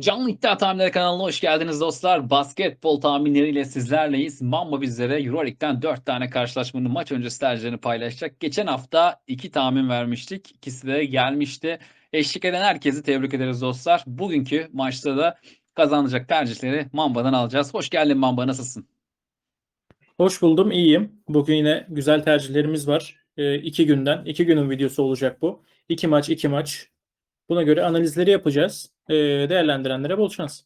Canlı İddia Tahminleri kanalına hoş geldiniz dostlar. Basketbol tahminleriyle sizlerleyiz. Mamba bizlere Euroleague'den 4 tane karşılaşmanın maç öncesi tercihlerini paylaşacak. Geçen hafta 2 tahmin vermiştik. İkisi de gelmişti. Eşlik eden herkesi tebrik ederiz dostlar. Bugünkü maçta da kazanacak tercihleri Mamba'dan alacağız. Hoş geldin Mamba nasılsın? Hoş buldum, iyiyim. Bugün yine güzel tercihlerimiz var. İki günden, iki günün videosu olacak bu. İki maç, iki maç. Buna göre analizleri yapacağız. Ee, değerlendirenlere bol şans.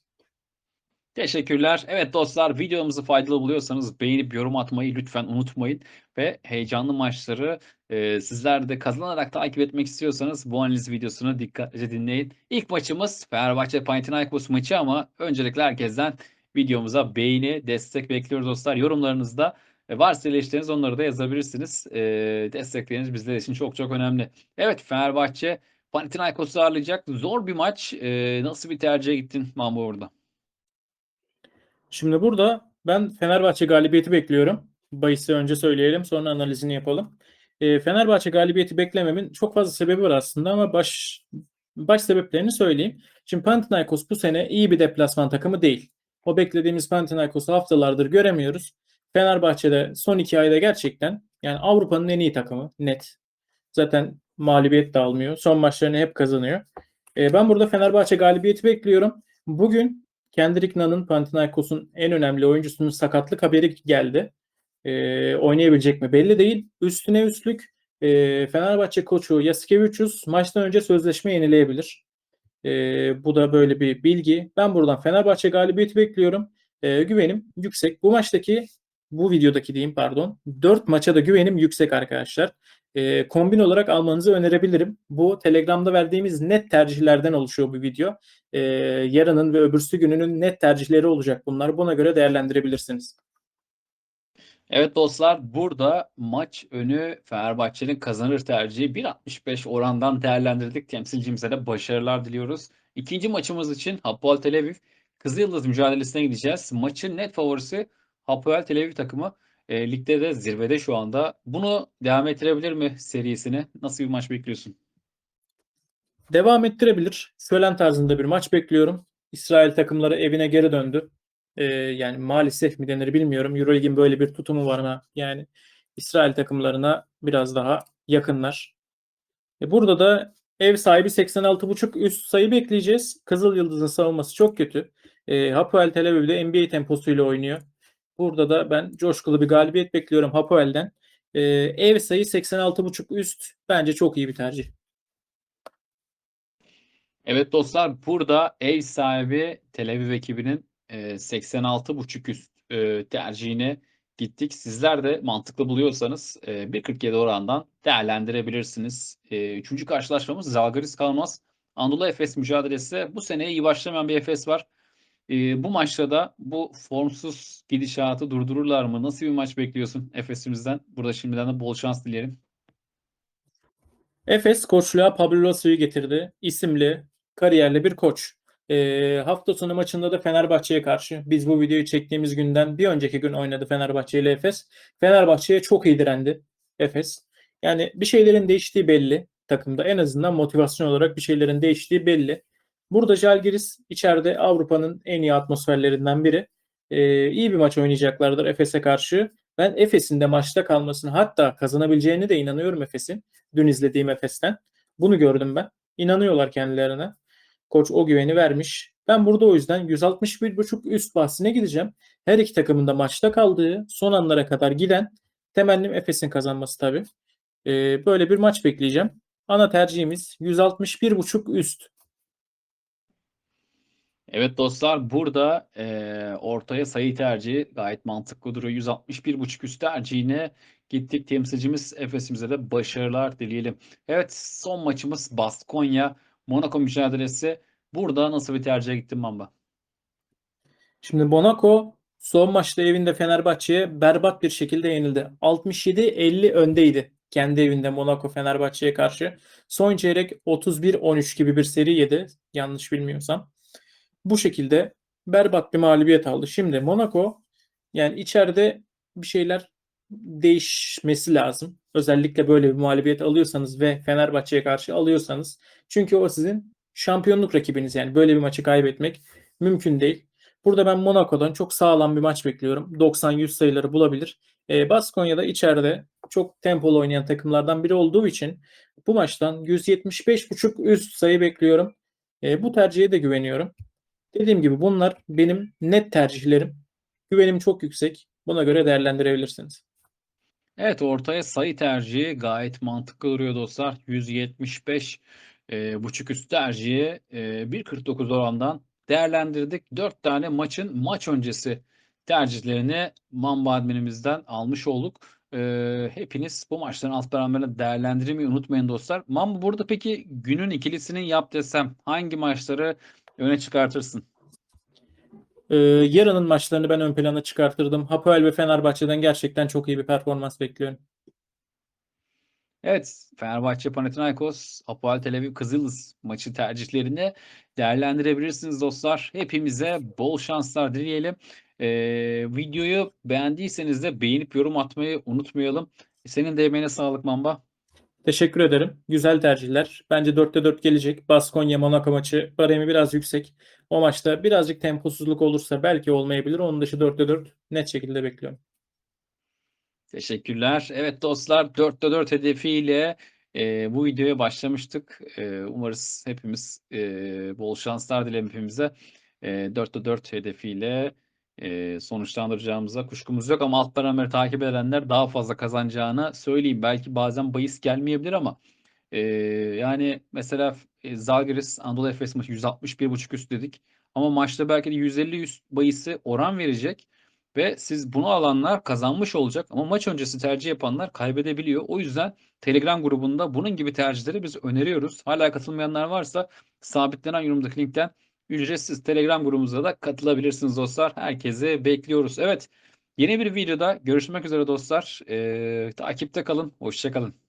Teşekkürler. Evet dostlar videomuzu faydalı buluyorsanız beğenip yorum atmayı lütfen unutmayın. Ve heyecanlı maçları e, sizler de kazanarak takip etmek istiyorsanız bu analiz videosunu dikkatlice dinleyin. İlk maçımız Fenerbahçe Panathinaikos maçı ama öncelikle herkesten videomuza beğeni, destek bekliyoruz dostlar. Yorumlarınızda e, varsa eleştiriniz onları da yazabilirsiniz. E, destekleriniz bizler için çok çok önemli. Evet Fenerbahçe Panathinaikos'u ağırlayacak. Zor bir maç. E, nasıl bir tercihe gittin Mambo orada? Şimdi burada ben Fenerbahçe galibiyeti bekliyorum. Bayis'i önce söyleyelim sonra analizini yapalım. Ee, Fenerbahçe galibiyeti beklememin çok fazla sebebi var aslında ama baş baş sebeplerini söyleyeyim. Şimdi Panathinaikos bu sene iyi bir deplasman takımı değil. O beklediğimiz Panathinaikos'u haftalardır göremiyoruz. Fenerbahçe'de son iki ayda gerçekten yani Avrupa'nın en iyi takımı net. Zaten mağlubiyet de almıyor. Son maçlarını hep kazanıyor. Ee, ben burada Fenerbahçe galibiyeti bekliyorum. Bugün Kendrick Nunn'ın Panathinaikos'un en önemli oyuncusunun sakatlık haberi geldi. Ee, oynayabilecek mi belli değil. Üstüne üstlük e, Fenerbahçe koçu Yasikevicius maçtan önce sözleşme yenileyebilir. Ee, bu da böyle bir bilgi. Ben buradan Fenerbahçe galibiyeti bekliyorum. Ee, güvenim yüksek. Bu maçtaki bu videodaki diyeyim pardon. 4 maça da güvenim yüksek arkadaşlar. Ee, kombin olarak almanızı önerebilirim. Bu Telegram'da verdiğimiz net tercihlerden oluşuyor bu video. Ee, yarının ve öbürsü gününün net tercihleri olacak bunlar. Buna göre değerlendirebilirsiniz. Evet dostlar burada maç önü Fenerbahçe'nin kazanır tercihi 1.65 orandan değerlendirdik. Temsilcimize de başarılar diliyoruz. İkinci maçımız için Hapoel Tel Aviv Kızılyıldız mücadelesine gideceğiz. Maçın net favorisi Hapoel Tel Aviv takımı. E, ligde de zirvede şu anda. Bunu devam ettirebilir mi serisini? Nasıl bir maç bekliyorsun? Devam ettirebilir. Şölen tarzında bir maç bekliyorum. İsrail takımları evine geri döndü. Ee, yani maalesef mi denir bilmiyorum. Euroleague'in böyle bir tutumu var ama yani İsrail takımlarına biraz daha yakınlar. E burada da ev sahibi 86.5 üst sayı bekleyeceğiz. Kızıl Yıldız'ın savunması çok kötü. E, Hapoel Tel Aviv'de NBA temposuyla oynuyor. Burada da ben coşkulu bir galibiyet bekliyorum Hapoel'den. E, ev sayı 86.5 üst bence çok iyi bir tercih. Evet dostlar burada ev sahibi Tel Aviv ekibinin e, 86.5 üst e, tercihine gittik. Sizler de mantıklı buluyorsanız e, 1.47 orandan değerlendirebilirsiniz. E, üçüncü karşılaşmamız Zalgiris Kalmaz Anadolu Efes mücadelesi. Bu seneye iyi başlamayan bir Efes var. E, bu maçta da bu formsuz gidişatı durdururlar mı? Nasıl bir maç bekliyorsun Efes'imizden? Burada şimdiden de bol şans dileyelim. Efes koçluğa Pablo Lasso'yu getirdi. İsimli, kariyerli bir koç. E, hafta sonu maçında da Fenerbahçe'ye karşı biz bu videoyu çektiğimiz günden bir önceki gün oynadı Fenerbahçe ile Efes. Fenerbahçe'ye çok iyi direndi Efes. Yani bir şeylerin değiştiği belli takımda. En azından motivasyon olarak bir şeylerin değiştiği belli. Burada Žalgiris içeride Avrupa'nın en iyi atmosferlerinden biri. E, iyi bir maç oynayacaklardır Efes'e karşı. Ben Efes'in de maçta kalmasını hatta kazanabileceğini de inanıyorum Efes'in. Dün izlediğim Efes'ten. Bunu gördüm ben. İnanıyorlar kendilerine. Koç o güveni vermiş. Ben burada o yüzden 161.5 üst bahsine gideceğim. Her iki takımın da maçta kaldığı son anlara kadar giden temennim Efes'in kazanması tabii. Ee, böyle bir maç bekleyeceğim. Ana tercihimiz 161.5 üst. Evet dostlar burada e, ortaya sayı tercihi gayet mantıklı duruyor. 161.5 üst tercihine gittik. Temsilcimiz Efes'imize de başarılar dileyelim. Evet son maçımız Baskonya Monaco mücadelesi. Burada nasıl bir tercihe gittin Mamba? Şimdi Monaco son maçta evinde Fenerbahçe'ye berbat bir şekilde yenildi. 67-50 öndeydi kendi evinde Monaco Fenerbahçe'ye karşı. Son çeyrek 31-13 gibi bir seri yedi yanlış bilmiyorsam. Bu şekilde berbat bir mağlubiyet aldı. Şimdi Monaco yani içeride bir şeyler değişmesi lazım. Özellikle böyle bir mağlubiyet alıyorsanız ve Fenerbahçe'ye karşı alıyorsanız. Çünkü o sizin şampiyonluk rakibiniz yani böyle bir maçı kaybetmek mümkün değil. Burada ben Monaco'dan çok sağlam bir maç bekliyorum. 90-100 sayıları bulabilir. E, Baskonya'da içeride çok tempolu oynayan takımlardan biri olduğu için bu maçtan 175.5 üst sayı bekliyorum. E, bu tercihe de güveniyorum. Dediğim gibi bunlar benim net tercihlerim. Güvenim çok yüksek. Buna göre değerlendirebilirsiniz. Evet ortaya sayı tercihi gayet mantıklı duruyor dostlar. 175 e, buçuk üst tercihi e, 1.49 orandan değerlendirdik. 4 tane maçın maç öncesi tercihlerini Mamba adminimizden almış olduk. E, hepiniz bu maçların alt parametrelerini değerlendirmeyi unutmayın dostlar. Mamba burada peki günün ikilisini yap desem hangi maçları öne çıkartırsın? Ee, yarının maçlarını ben ön plana çıkartırdım. Hapoel ve Fenerbahçe'den gerçekten çok iyi bir performans bekliyorum. Evet, Fenerbahçe Panathinaikos, Apoel Tel Aviv Kızıldız maçı tercihlerini değerlendirebilirsiniz dostlar. Hepimize bol şanslar dileyelim. Ee, videoyu beğendiyseniz de beğenip yorum atmayı unutmayalım. Senin de emeğine sağlık Mamba. Teşekkür ederim. Güzel tercihler. Bence 4'te 4 gelecek. Baskonya Monaco maçı baremi biraz yüksek. O maçta birazcık temposuzluk olursa belki olmayabilir. Onun dışı 4'te 4 net şekilde bekliyorum. Teşekkürler. Evet dostlar 4'te 4 hedefiyle e, bu videoya başlamıştık. E, umarız hepimiz e, bol şanslar dilerim hepimize. E, 4'te 4 hedefiyle e, sonuçlandıracağımıza kuşkumuz yok ama alt parametre takip edenler daha fazla kazanacağını söyleyeyim. Belki bazen bahis gelmeyebilir ama e, yani mesela e, Zalgiris Anadolu Efes maçı 161.5 üst dedik. Ama maçta belki de 150 üst bahisi oran verecek. Ve siz bunu alanlar kazanmış olacak ama maç öncesi tercih yapanlar kaybedebiliyor. O yüzden Telegram grubunda bunun gibi tercihleri biz öneriyoruz. Hala katılmayanlar varsa sabitlenen yorumdaki linkten ücretsiz Telegram grubumuza da katılabilirsiniz dostlar. Herkese bekliyoruz. Evet yeni bir videoda görüşmek üzere dostlar. Ee, takipte kalın. Hoşçakalın.